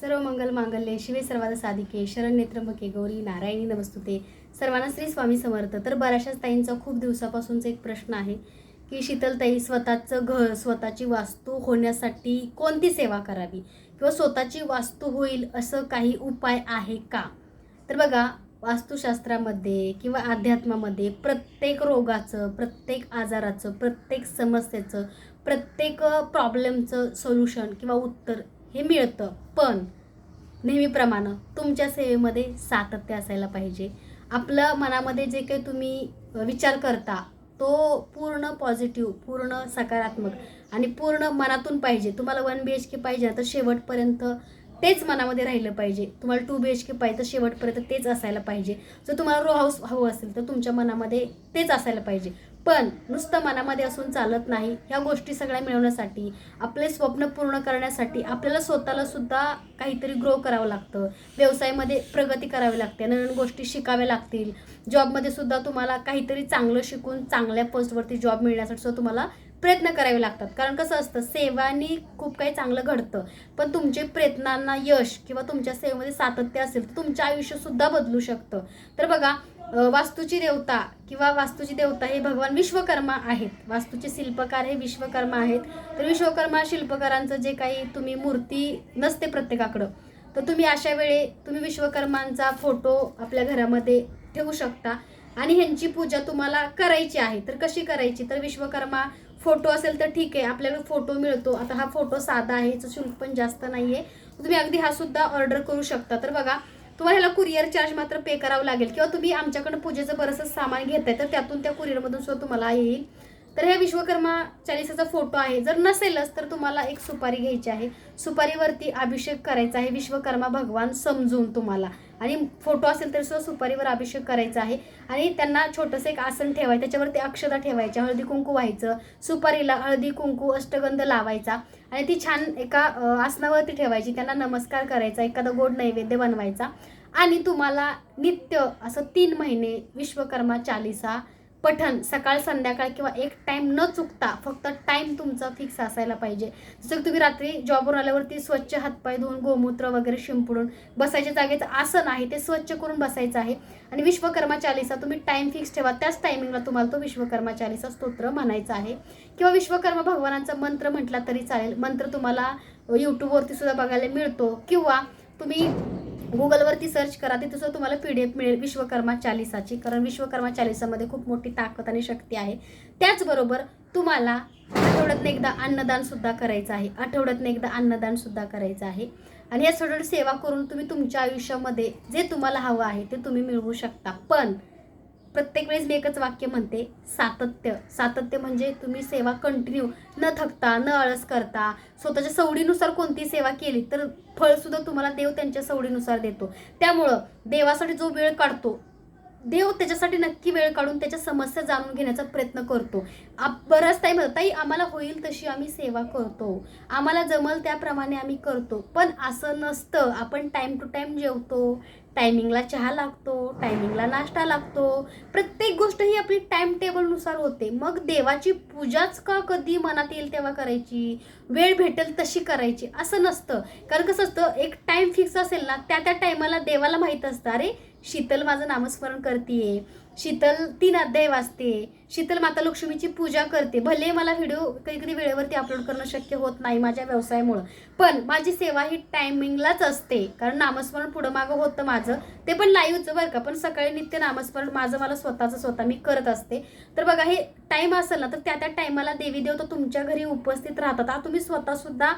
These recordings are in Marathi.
सर्व मंगल मांगल्ये शिवे सर्वात साधिके. शरण नेत्रंबके गौरी नारायणी नमस्तुते. सर्वांना श्री स्वामी समर्थ. तर बऱ्याचशाच ताईंचा खूप दिवसापासूनचा एक प्रश्न आहे की शीतलताई स्वतःचं घर स्वतःची वास्तू होण्यासाठी कोणती सेवा करावी? किंवा स्वतःची वास्तू होईल असं काही उपाय आहे का? तर बघा वास्तुशास्त्रामध्ये किंवा अध्यात्मामध्ये प्रत्येक रोगाचं प्रत्येक आजाराचं प्रत्येक समस्येचं प्रत्येक प्रॉब्लेमचं सोल्युशन किंवा उत्तर हे मिळतं. पण नेहमीप्रमाणे तुमच्या सेवेमध्ये सातत्य असायला पाहिजे. आपलं मनामध्ये जे काही तुम्ही विचार करता तो पूर्ण पॉझिटिव्ह पूर्ण सकारात्मक आणि पूर्ण मनातून पाहिजे. तुम्हाला वन बी एच के पाहिजे तर शेवटपर्यंत तेच मनामध्ये राहिलं पाहिजे. तुम्हाला टू बी एच के पाहिजे तर शेवटपर्यंत तेच असायला पाहिजे. जर तुम्हाला रो हाऊस हवं असेल तर तुमच्या मनामध्ये तेच असायला पाहिजे. पण नुसतं मनामध्ये असून चालत नाही ह्या गोष्टी सगळ्या मिळवण्यासाठी आपले स्वप्न पूर्ण करण्यासाठी आपल्याला स्वतःला सुद्धा काहीतरी ग्रो करावं लागतं. व्यवसायामध्ये प्रगती करावी लागते नवीन गोष्टी शिकाव्या लागतील. जॉबमध्ये सुद्धा तुम्हाला काहीतरी चांगलं शिकून चांगल्या पोस्टवरती जॉब मिळण्यासाठी सुद्धा तुम्हाला प्रयत्न करावे लागतात. कारण कसं असतं सेवानी खूप काही चांगलं घडतं. पण तुमचे प्रयत्नांना यश किंवा तुमच्या सेवेमध्ये सातत्य असेल तर तुमचं आयुष्यसुद्धा बदलू शकतं. तर बघा वास्तूची देवता किंवा वास्तूची देवता हे भगवान विश्वकर्मा आहेत. वास्तूचे शिल्पकार हे विश्वकर्मा आहेत. तर विश्वकर्मा शिल्पकारांचं जे काही तुम्ही मूर्ती नसते प्रत्येकाकडं तर तुम्ही अशा वेळे तुम्ही विश्वकर्मांचा फोटो आपल्या घरामध्ये ठेवू शकता. आणि ह्यांची पूजा तुम्हाला करायची आहे तर कशी करायची? तर विश्वकर्मा फोटो असेल तर ठीक आहे आपल्याला फोटो मिळतो. आता हा फोटो साधा आहे याचं शुल्क पण जास्त नाही आहे तुम्ही अगदी हा सुद्धा ऑर्डर करू शकता. तर बघा तुम्हाला ह्याला कुरिअर चार्ज मात्र पे करावं लागेल. किंवा तुम्ही आमच्याकडं पूजेचं बरंचसं सामान घेताय तर त्यातून त्या कुरिअरमधून सुद्धा तुम्हाला येईल. तर ह्या विश्वकर्मा चालीसाचा फोटो आहे. जर नसेलच तर तुम्हाला एक सुपारी घ्यायची आहे. सुपारीवरती अभिषेक करायचा आहे. विश्वकर्मा भगवान समजून तुम्हाला. आणि फोटो असेल तर सुद्धा सुपारीवर अभिषेक करायचा आहे. आणि त्यांना छोटंसं एक आसन ठेवायचं त्याच्यावरती अक्षता ठेवायच्या हळदी कुंकू व्हायचं सुपारीला हळदी कुंकू अष्टगंध लावायचा. आणि ती छान एका आसनावरती ठेवायची त्यांना नमस्कार करायचा एखादा गोड नैवेद्य बनवायचा. आणि तुम्हाला नित्य असं तीन महिने विश्वकर्मा चालिसा पठन सकाळ संध्याकाळ किंवा एक टाईम न चुकता फक्त टाईम तुमचा फिक्स असायला पाहिजे. जसं की तुम्ही रात्री जॉबवर आल्यावरती स्वच्छ हातपाय धुवून गोमूत्र वगैरे शिंपडून बसायच्या जागेचं आसन आहे ते स्वच्छ करून बसायचं आहे. आणि विश्वकर्मा चालिसा तुम्ही टाईम फिक्स ठेवा त्याच टायमिंगला तुम्हाला तो विश्वकर्मा चालिसा स्तोत्र म्हणायचा आहे. किंवा विश्वकर्मा भगवानांचा मंत्र म्हटला तरी चालेल. मंत्र तुम्हाला यूट्यूबवरती सुद्धा बघायला मिळतो. किंवा तुम्ही गुगलवरती सर्च करा तिथे सुद्धा तुम्हाला पी डी एफ मिळेल विश्वकर्मा चालिसाची. कारण विश्वकर्मा चालिसामध्ये खूप मोठी ताकद आणि शक्ती आहे. त्याचबरोबर तुम्हाला आठवड्यातनं एकदा अन्नदान सुद्धा करायचं आहे. आठवड्यातनं एकदा अन्नदान सुद्धा करायचं आहे. आणि या सगळं सेवा करून तुम्ही तुमच्या आयुष्यामध्ये जे तुम्हाला हवं आहे ते तुम्ही मिळवू शकता. पण प्रत्येक वेळेस मी एकच वाक्य म्हणते सातत्य. सातत्य म्हणजे तुम्ही सेवा कंटिन्यू न थकता न आळस करता स्वतःच्या सवडीनुसार कोणती सेवा केली तर फळसुद्धा तुम्हाला देव त्यांच्या सवडीनुसार देतो. त्यामुळं देवासाठी जो वेळ काढतो देव त्याच्यासाठी नक्की वेळ काढून त्याच्या समस्या जाणून घेण्याचा प्रयत्न करतो. आप बराच टाईम ताई आम्हाला होईल तशी आम्ही सेवा करतो. आम्हाला जमल त्याप्रमाणे आम्ही करतो. पण असं नसतं. आपण टाईम टू टाईम जेवतो टायमिंगला चहा लागतो टायमिंगला नाश्ता लागतो. प्रत्येक गोष्ट ही आपली टाइम टेबलनुसार होते. मग देवाची पूजाच का कधी मनात येईल तेव्हा करायची? वेळ भेटेल तशी करायची. असं नसतं. कारण कसं असतं एक टाईम फिक्स असेल ना त्या त्या टायमाला देवाला माहीत असतं. अरे शीतल माझं नामस्मरण करते शीतल तीन अध्याय वाचते. शीतल माता लक्ष्मीची पूजा करते. भले मला व्हिडिओ कधी कधी वेळेवरती अपलोड करणं शक्य होत नाही माझ्या व्यवसायामुळं. पण माझी सेवा ही टायमिंगलाच असते. कारण नामस्मरण पुढं मागं होतं माझं. ते पण लाईव्हचं बरं का. पण सकाळी नित्य नामस्मरण माझं मला स्वतःचं स्वतः मी करत असते. तर बघा हे टाईम असेल ना तर त्या त्या टायमाला देवी देवता तुमच्या घरी उपस्थित राहतात. हा तुम्ही स्वतःसुद्धा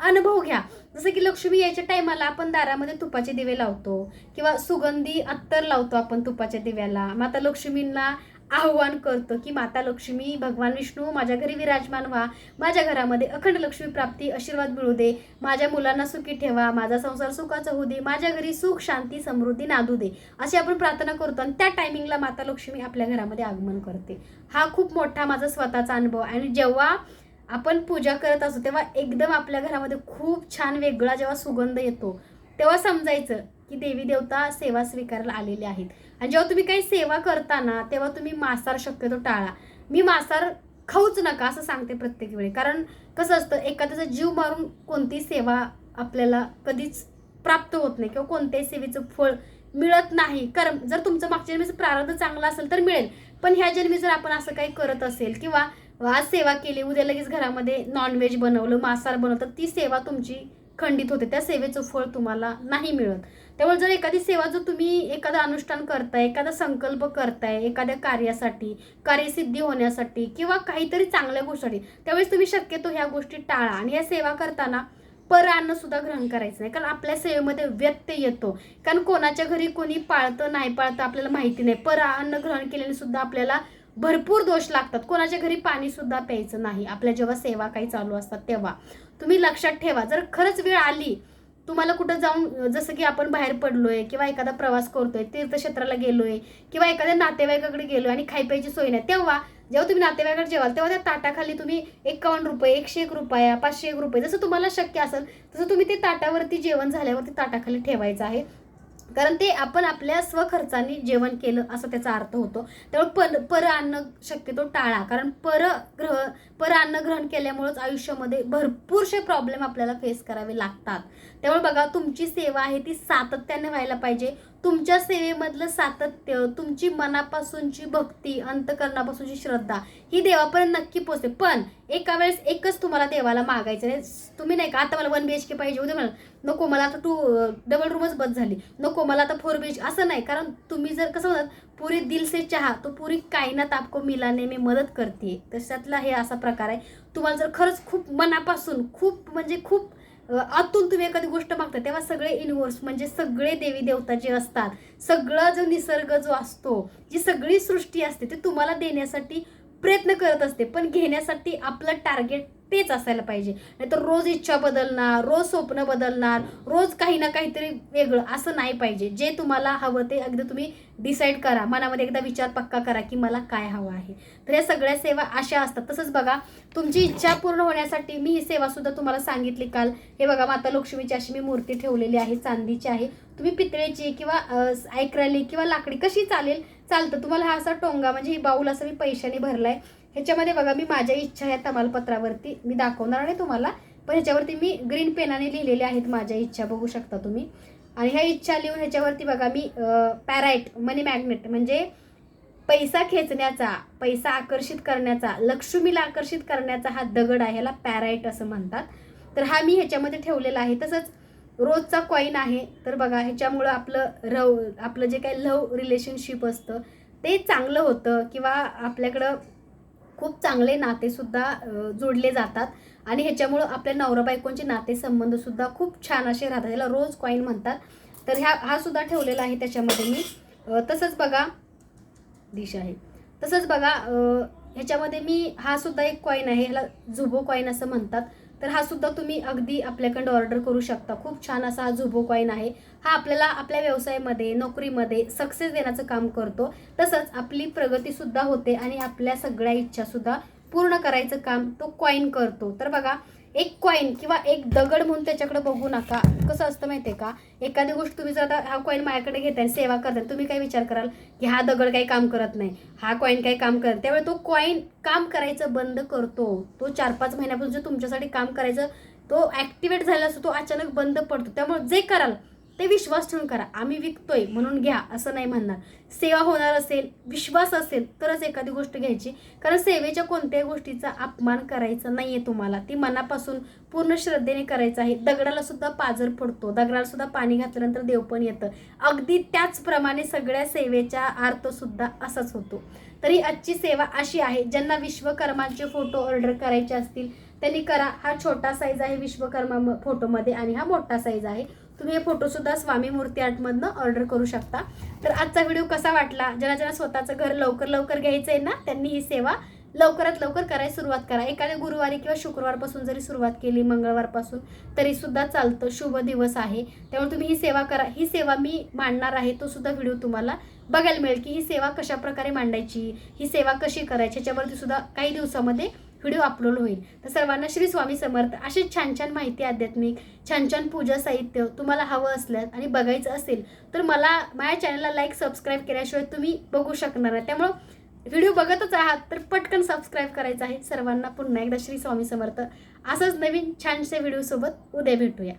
अनुभव घ्या. जसं की लक्ष्मी यायच्या टायमाला आपण दारामध्ये तुपाचे दिवे लावतो किंवा सुगंधी अत्तर लावतो आपण तुपाच्या दिव्याला. माता लक्ष्मींना आव्हान करतो की माता लक्ष्मी भगवान विष्णू माझ्या घरी विराजमान व्हा. माझ्या घरामध्ये अखंड लक्ष्मी प्राप्ती आशीर्वाद मिळू दे. माझ्या मुलांना सुखी ठेवा. माझा संसार सुखाचा होऊ दे. माझ्या घरी सुख शांती समृद्धी नादू दे. अशी आपण प्रार्थना करतो आणि त्या टायमिंगला माता लक्ष्मी आपल्या घरामध्ये आगमन करते. हा खूप मोठा माझा स्वतःचा अनुभव आणि जेव्हा आपण पूजा करत असतो तेव्हा एकदम आपल्या घरामध्ये खूप छान वेगळा जेव्हा सुगंध येतो तेव्हा समजायचं की देवी देवता सेवा स्वीकारायला आलेले आहेत. आणि जेव्हा तुम्ही काही सेवा करताना तेव्हा तुम्ही मांसार शक्यतो टाळा. मी मांसार खाऊच नका असं सांगते प्रत्येक वेळी. कारण कसं असतं एखाद्याचा जीव मारून कोणती सेवा आपल्याला कधीच प्राप्त होत नाही किंवा कोणत्याही सेवेचं फळ मिळत नाही. कर्म जर तुमचं मागच्या जन्मीचं प्रारब्ध चांगलं असेल तर मिळेल. पण ह्या जन्मी जर आपण असं काही करत असेल किंवा आज सेवा केली. उद्या लगेच घरामध्ये नॉनव्हेज बनवलं मांसाहार बनवलं तर ती सेवा तुमची खंडित होते. त्या सेवेचं फळ तुम्हाला नाही मिळत. त्यामुळे जर एखादी सेवा जर तुम्ही एखादं अनुष्ठान करताय एखादा संकल्प करताय एखाद्या कार्यासाठी कार्यसिद्धी होण्यासाठी किंवा काहीतरी चांगल्या गोष्टीसाठी त्यावेळेस तुम्ही शक्यतो ह्या गोष्टी टाळा आणि ह्या सेवा करताना पर अन्नसुद्धा ग्रहण करायचं नाही. कारण आपल्या सेवेमध्ये व्यत्यय येतो. कारण कोणाच्या घरी कोणी पाळतं नाही पाळतं आपल्याला माहिती नाही. पर अन्न ग्रहण केल्याने सुद्धा आपल्याला भरपूर दोष लागतात. कोणाच्या घरी पाणीसुद्धा प्यायचं नाही. आपल्या जेव्हा सेवा काही चालू असतात तेव्हा. तुम्ही लक्षात ठेवा जर खरंच वेळ आली तुम्हाला कुठं जाऊन जसं की आपण बाहेर पडलोय किंवा एखादा प्रवास करतोय तीर्थक्षेत्राला गेलोय किंवा एखाद्या नातेवाईकाकडे गेलोय आणि खाई प्यायची सोय नाही तेव्हा जेव्हा तुम्ही नातेवाईकाकडे जेवाल तेव्हा त्या ताटाखाली तुम्ही एकावन्न रुपये एकशे एक रुपया पाचशे एक रुपये जसं तुम्हाला शक्य असेल तसं तुम्ही ते ताटावरती जेवण झाल्यावरती ताटाखाली ठेवायचं आहे. कारण ते आपण आपल्या स्वखर्चाने जेवण केलं असं त्याचा अर्थ होतो. त्यामुळे पर पर आणणं शक्यतो टाळा. कारण पर ग्रह पर अन्न ग्रहण केल्यामुळेच आयुष्यामध्ये भरपूरसे प्रॉब्लेम आपल्याला फेस करावे लागतात. त्यामुळे बघा तुमची सेवा आहे ती सातत्याने व्हायला पाहिजे. तुमच्या सेवेमधलं सातत्य तुमची मनापासूनची भक्ती अंतकरणापासूनची श्रद्धा ही देवापर्यंत नक्की पोचते पण एका वेळेस एकच तुम्हाला देवाला मागायचं नाही तुम्ही नाही का आता मला वन बी एच के पाहिजे उद्या मला नको मला आता टू डबल रूमच बस झाली. नको मला आता फोर बी एच असं नाही. कारण तुम्ही जर कसं म्हणतात पुरी दिल से चहा तो पुरी कायनात आपको मिलाने मी मदत करते. तशातला हे असा प्रकार आहे. तुम्हाला जर खरंच खूप मनापासून खूप म्हणजे खूप आतून तुम्ही एखादी गोष्ट मागता तेव्हा सगळे युनिव्हर्स म्हणजे सगळे देवी देवता जे असतात सगळं जो निसर्ग जो असतो जी सगळी सृष्टी असते ते तुम्हाला देण्यासाठी प्रयत्न करत असते. पण घेण्यासाठी आपलं टार्गेट तेच असायला पाहिजे. नाहीतर रोज इच्छा बदलणार रोज स्वप्न बदलणार रोज काही ना काहीतरी वेगळं असं नाही पाहिजे. जे तुम्हाला हवं ते अगदी तुम्ही डिसाईड करा. मनामध्ये एकदा विचार पक्का करा की मला काय हवं आहे. तर या सगळ्या सेवा अशा असतात. तसंच बघा तुमची इच्छा पूर्ण होण्यासाठी मी ही सेवासुद्धा तुम्हाला सांगितली काल. हे बघा माता लक्ष्मीची अशी मी मूर्ती ठेवलेली आहे चांदीची आहे. तुम्ही पितळेची किंवा ऐकराली किंवा लाकडी कशी चालेल चालतं. तुम्हाला हा असा टोंगा म्हणजे ही बाऊल असं मी पैशाने भरलाय. ह्याच्यामध्ये बघा मी माझ्या इच्छा या तमालपत्रावरती. मी दाखवणार नाही तुम्हाला पण ह्याच्यावरती मी ग्रीन पेनाने लिहिलेल्या आहेत माझ्या इच्छा बघू शकता तुम्ही. आणि ह्या इच्छा लिहून ह्याच्यावरती बघा मी पॅराईट मनी मॅग्नेट म्हणजे पैसा खेचण्याचा पैसा आकर्षित करण्याचा लक्ष्मीला आकर्षित करण्याचा हा दगड आहे ह्याला पॅराईट असं म्हणतात. तर हा मी ह्याच्यामध्ये ठेवलेला आहे. तसंच रोजचा कॉईन आहे तर बघा ह्याच्यामुळं आपलं रव आपलं जे काही लव रिलेशनशिप असतं ते चांगलं होतं किंवा आपल्याकडं खूप चांगले नातेसुद्धा जोडले जातात. आणि ह्याच्यामुळं आपल्या नवरा बायकोंचे नातेसंबंधसुद्धा खूप छान असे राहतात. याला रोज कॉईन म्हणतात. तर ह्या हा सुद्धा ठेवलेला आहे त्याच्यामध्ये मी. तसंच बघा. डिश आहे. तसंच बघा ह्याच्यामध्ये मी हा सुद्धा एक कॉईन आहे. ह्याला झुबो कॉईन असं म्हणतात. तर हा सुद्धा तुम्ही अगदी आपल्याकडं ऑर्डर करू शकता. खूप छान असा हा झुबो कॉईन आहे. हा आपल्याला आपल्या व्यवसायामध्ये नोकरीमध्ये सक्सेस देण्याचं काम करतो. तसंच आपली प्रगतीसुद्धा होते आणि आपल्या सगळ्या इच्छासुद्धा पूर्ण करायचं काम तो कॉईन करतो. तर बघा एक कॉईन किंवा एक दगड म्हणून त्याच्याकडे बघू नका. कसं असतं माहितीये का? एखादी गोष्ट तुम्ही जर आता हा कॉईन माझ्याकडे घेताय सेवा करताय तुम्ही काय विचार कराल की हा दगड काही काम करत नाही हा कॉईन काही काम करत त्यावेळी तो कॉईन काम करायचं बंद करतो. तो चार पाच महिन्यापासून जो तुमच्यासाठी काम करायचं तो ॲक्टिवेट झाला असतो तो अचानक बंद पडतो. त्यामुळे जे कराल ते विश्वास ठेवून करा. आम्ही विकतोय म्हणून घ्या असं नाही म्हणणार. सेवा होणार असेल विश्वास असेल तरच एखादी गोष्ट घ्यायची. कारण सेवेच्या कोणत्याही गोष्टीचा अपमान करायचा नाही आहे तुम्हाला. ती मनापासून पूर्ण श्रद्धेने करायचं आहे. दगडाला सुद्धा पाजर पडतो दगडाला सुद्धा पाणी घातल्यानंतर देव पण येतं. अगदी त्याचप्रमाणे सगळ्या सेवेचा अर्थसुद्धा असाच होतो. तरी आजची सेवा अशी आहे ज्यांना विश्वकर्मांचे फोटो ऑर्डर करायचे असतील त्यांनी करा. हा छोटा साईज आहे विश्वकर्मा फोटोमध्ये आणि हा मोठा साईज आहे. तुम्ही हे फोटोसुद्धा स्वामी मूर्ती आर्टमधनं ऑर्डर करू शकता. तर आजचा व्हिडिओ कसा वाटला? ज्यांना ज्यांना स्वतःचं घर लवकर लवकर घ्यायचं आहे ना त्यांनी ही सेवा लवकरात लवकर करायला सुरुवात करा. एखाद्या गुरुवारी किंवा शुक्रवारपासून जरी सुरुवात केली मंगळवारपासून तरीसुद्धा चालतं. शुभ दिवस आहे. त्यामुळे तुम्ही ही सेवा करा. ही सेवा मी मांडणार आहे तो सुद्धा व्हिडिओ तुम्हाला बघायला मिळेल की ही सेवा कशाप्रकारे मांडायची ही सेवा कशी करायची याच्यावरती सुद्धा काही दिवसामध्ये व्हिडिओ अपलोड होईल. तर सर्वांना श्री स्वामी समर्थ अशी छान छान माहिती आध्यात्मिक छान छान पूजा साहित्य तुम्हाला हवं असल्यास आणि बघायचं असेल तर मला माझ्या चॅनलला लाईक सबस्क्राईब केल्याशिवाय तुम्ही बघू शकणार आहे त्यामुळं व्हिडिओ बघतच आहात तर पटकन सबस्क्राईब करायचं आहे. सर्वांना पुन्हा एकदा श्री स्वामी समर्थ. असंच नवीन छानसे व्हिडिओसोबत उद्या भेटूया.